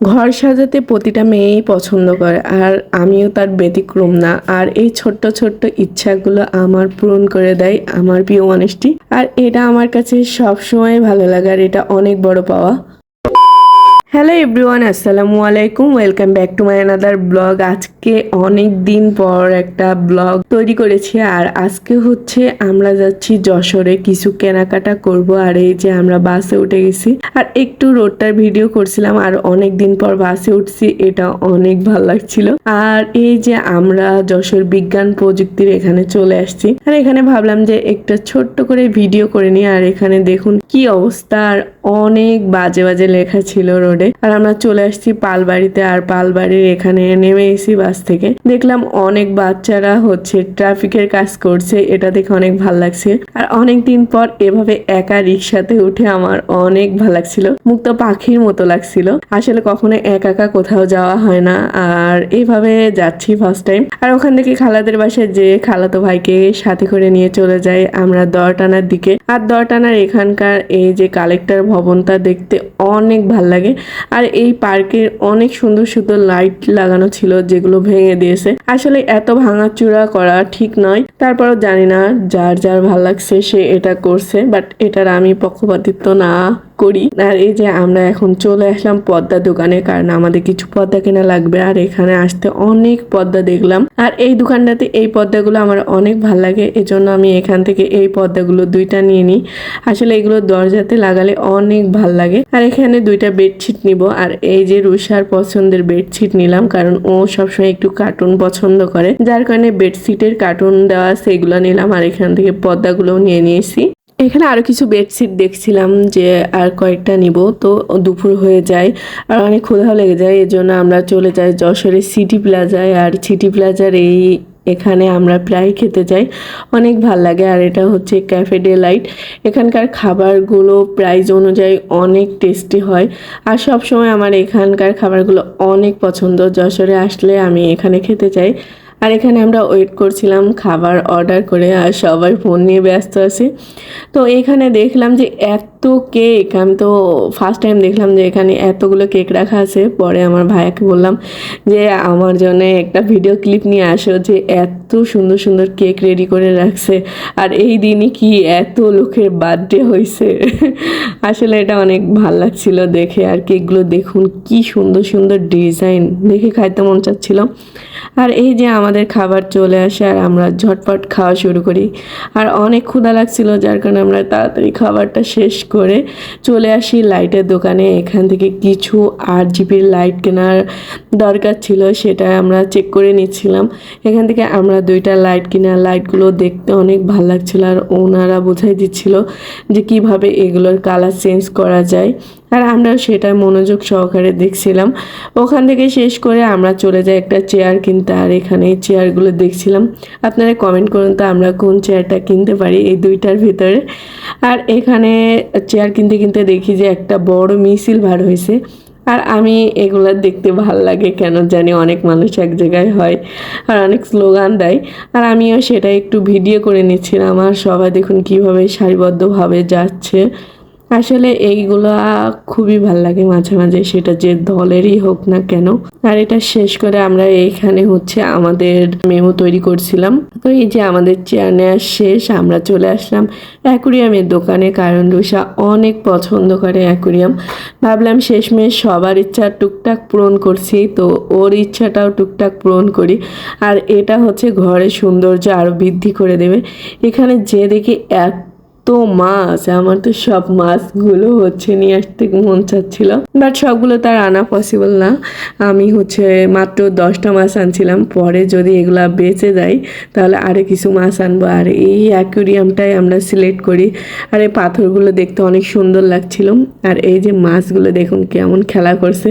ঘর সাজাতে প্রতিটা মেয়েই পছন্দ করে, আর আমিও তার ব্যতিক্রম না। আর এই ছোট্ট ছোট্ট ইচ্ছাগুলো আমার পূরণ করে দেয় আমার প্রিয় মানুষটি। আর এটা আমার কাছে সবসময় ভালো লাগে, আর এটা অনেক বড় পাওয়া। হ্যালো এভরিওয়ান আসসালামু আলাইকুম welcome back to my another blog আজকে অনেক দিন পর একটা ব্লগ তৈরি করেছি। আর আজকে হচ্ছে আমরা যাচ্ছি যশোরে কিছু কেনাকাটা করব। আর এই যে আমরা বাসে উঠে গেছি। আর একটু রোডটার ভিডিও করছিলাম। আর অনেক দিন পর বাসে উঠছি, এটা অনেক ভালো লাগছিল। আর এই যে আমরা যশোর বিজ্ঞান প্রযুক্তির এখানে চলে আসছি। আর এখানে ভাবলাম যে একটা ছোট্ট করে ভিডিও করে নিই। আর এখানে দেখুন কি অবস্থা। আর অনেক বাজে বাজে লেখা ছিল রোডে। আর আমরা চলে আসছি পালবাড়িতে আর পালবাড়ির এখানে নেমে এসি বাস থেকে। দেখলাম অনেক বাচ্চারা হচ্ছে ট্রাফিকের কাজ করছে, এটা দেখে অনেক ভালো লাগছে। আর অনেক দিন পর এভাবে একা রিক্সাতে উঠে আমার অনেক ভালো লাগছিল। মুক্ত পাখির মতো লাগছিল। আসলে কখনো একা একা কোথাও যাওয়া হয় না। আর এইভাবে যাচ্ছি ফার্স্ট টাইম আর ওখান থেকে খালাদের বাসায় যে খালাতো ভাইকে সাথে করে নিয়ে চলে যাই আমরা দরটানার দিকে। আর দরটানার এখানকার এই যে কালেক্টর ভবনটা দেখতে অনেক ভালো লাগে। আর এই পার্কের অনেক সুন্দর সুন্দর লাইট লাগানো ছিল যেগুলো ভেঙে দিয়েছে। আসলে এত ভাঙাচুরা করা ঠিক নয়। তারপরও জানি না যার যার ভালো লাগছে সে এটা করছে বাট এটার আমি পক্ষপাতিত্ব না। করি। আর এই যে আমরা এখন চলে আসলাম পদ্মা দোকানে, কারণ আমাদের কিছু পদ্মা কেনা লাগবে। আর এখানে আসতে অনেক পদ্মা দেখলাম। আর এই দোকানটাতে এই পদ্মাগুলো আমার অনেক ভালো লাগে। এজন্য আমি এখান থেকে এই পদ্মাগুলো দুইটা নিয়ে নিই। আসলে এগুলো দরজাতে লাগালে অনেক ভালো লাগে। আর এখানে দুইটা বেডশিট নিব। আর এই যে রুষার পছন্দের বেডশিট নিলাম, কারণ ও সবসময় একটু কার্টুন পছন্দ করে। যার কারণে বেডশিটের কার্টুন দেওয়া সেগুলো নিলাম। আর এখান থেকে পদ্মাগুলোও নিয়ে নিয়েছি। এখানে আরও কিছু বেডশিট দেখছিলাম যে আর কয়েকটা নিব, তো দুপুর হয়ে যায়। আর অনেক ক্ষুধাও লেগে যায়, এজন্য আমরা চলে যাই যশোরের সিটি প্লাজায় আর সিটি প্লাজার এই এখানে আমরা প্রায় খেতে যাই। অনেক ভালো লাগে, আর এটা হচ্ছে ক্যাফে ডে লাইট এখানকার খাবারগুলো প্রাইস অনুযায়ী অনেক টেস্টি হয়। আর সব সময় আমার এখানকার খাবারগুলো অনেক পছন্দ। যশোরে আসলে আমি এখানে খেতে চাই আর এখানে আমরা ওয়েট করছিলাম খাবার অর্ডার করে আর সবাই ফোন নিয়ে ব্যস্ত আছে। তো এখানে দেখলাম যে এত কেক আমি তো ফার্স্ট টাইম দেখলাম যে এখানে এতগুলো কেক রাখা আছে। পরে আমার ভাইয়াকে বললাম যে আমার জন্য একটা ভিডিও ক্লিপ নিয়ে আসো যে এত সুন্দর সুন্দর কেক রেডি করে রাখছে। আর এই দিনই কি এত লোকের বার্থডে হয়েছে আসলে এটা অনেক ভালো লাগছিল দেখে আর কেকগুলো দেখুন কি সুন্দর সুন্দর ডিজাইন দেখে খাইতে মন চাচ্ছিল। আর এই যে আমাদের খাবার চলে আসে আর আমরা ঝটপট খাওয়া শুরু করি। আর অনেক ক্ষুধা লাগছিল, যার কারণে আমরা তাড়াতাড়ি খাবারটা শেষ করে চলে আসি লাইটের দোকানে। এখান থেকে কিছু আট জিবির লাইট কেনার দরকার ছিল, সেটা আমরা চেক করে নিচ্ছিলাম। এখান থেকে আমরা দুইটা লাইট কিনা লাইটগুলো দেখতে অনেক ভালো লাগছিল আর ওনারা বোঝাই দিচ্ছিল যে কীভাবে এগুলোর কালার চেঞ্জ করা যায়। আর আমরা সেটা মনোযোগ সহকারে দেখছিলাম। ওখান থেকে শেষ করে আমরা চলে যাই একটা চেয়ার কিনতে, আর এখানে চেয়ারগুলো দেখছিলাম। আপনারা কমেন্ট করুন তো আমরা কোন চেয়ারটা কিনতে পারি এই দুইটার ভিতরে। আর এখানে চেয়ার কিনতে কিনতে দেখি যে একটা বড় মিছিল বার হয়েছে আর আমি এগুলো দেখতে ভালো লাগে কেন জানি অনেক মানুষ এক জায়গায় হয় আর অনেক স্লোগান দেয়। আর আমিও সেটা একটু ভিডিও করে নিচ্ছিলাম, আর সবাই দেখুন কীভাবে সারিবদ্ধভাবে যাচ্ছে। আসলে এইগুলা খুবই ভালো লাগে মাঝে মাঝে, সেটা যে দলেরই হোক না কেন। আর এটা শেষ করে আমরা এইখানে হচ্ছে আমাদের মেমো তৈরি করছিলাম। তো এই যে আমাদের চেয়ার নেওয়া শেষ, আমরা চলে আসলাম অ্যাকুরিয়ামের দোকানে, কারণ রুষা অনেক পছন্দ করে অ্যাকুরিয়াম। ভাবলাম শেষমেশ সবার ইচ্ছা টুকটাক পূরণ করছি, তো ওর ইচ্ছাটাও টুকটাক পূরণ করি। আর এটা হচ্ছে ঘরের সৌন্দর্য আরও বৃদ্ধি করে দেবে। এখানে যে দেখি এত মাছ, আমার তো সব মাছগুলো হচ্ছে নিয়ে আসতে মন চাচ্ছিল। বাট সবগুলো তার আনা পসিবল না। আমি হচ্ছে মাত্র দশটা মাছ আনছিলাম। পরে যদি এগুলা বেঁচে যায়, তাহলে আরও কিছু মাছ আনব। আর এই অ্যাকুরিয়ামটাই আমরা সিলেক্ট করি। আর এই পাথরগুলো দেখতে অনেক সুন্দর লাগছিল। আর এই যে মাছগুলো দেখুন কেমন খেলা করছে।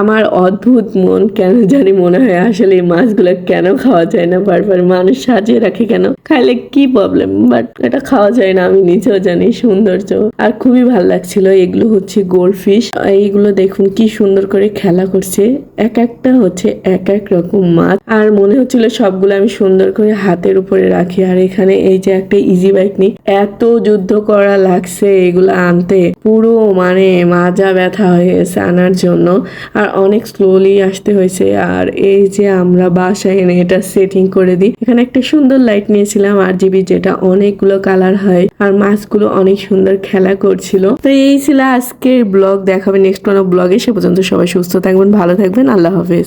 আমার অদ্ভুত মন কেন জানি মনে হয়, আসলে এই মাছগুলো কেন খাওয়া যায় না? বারবার মানুষ সাজিয়ে রাখে কেন? খাইলে কি প্রবলেম বাট এটা খাওয়া যায় না, আমি নিজেও জানি সৌন্দর্য আর খুবই ভালো লাগছিল, এগুলো হচ্ছে গোল্ড ফিশ। এইগুলো দেখুন কি সুন্দর করে খেলা করছে। এক একটা হচ্ছে এক এক রকম মাছ। আর মনে হচ্ছিল সবগুলো আমি সুন্দর করে হাতের উপরে রাখি। আর এখানে এই যে একটা ইজি বাইক নিয়ে এত যুদ্ধ করা লাগছে এগুলো আনতে। পুরো মানে মাজা ব্যথা হয়ে গেছে আনার জন্য। আর অনেক স্লোলি আসতে হয়েছে। আর এই যে আমরা বাসায় এনে এটা সেটিং করে দিই। এখানে একটা সুন্দর লাইট নিয়েছিলাম, আর জিবি যেটা অনেকগুলো কালার হয়। আর মাছগুলো অনেক সুন্দর খেলা করছিল। তো এই ছিল আজকের ব্লগ, দেখাবে নেক্সট কোনো ব্লগে, সে পর্যন্ত সবাই সুস্থ থাকবেন, ভালো থাকবেন, আল্লাহ হাফেজ।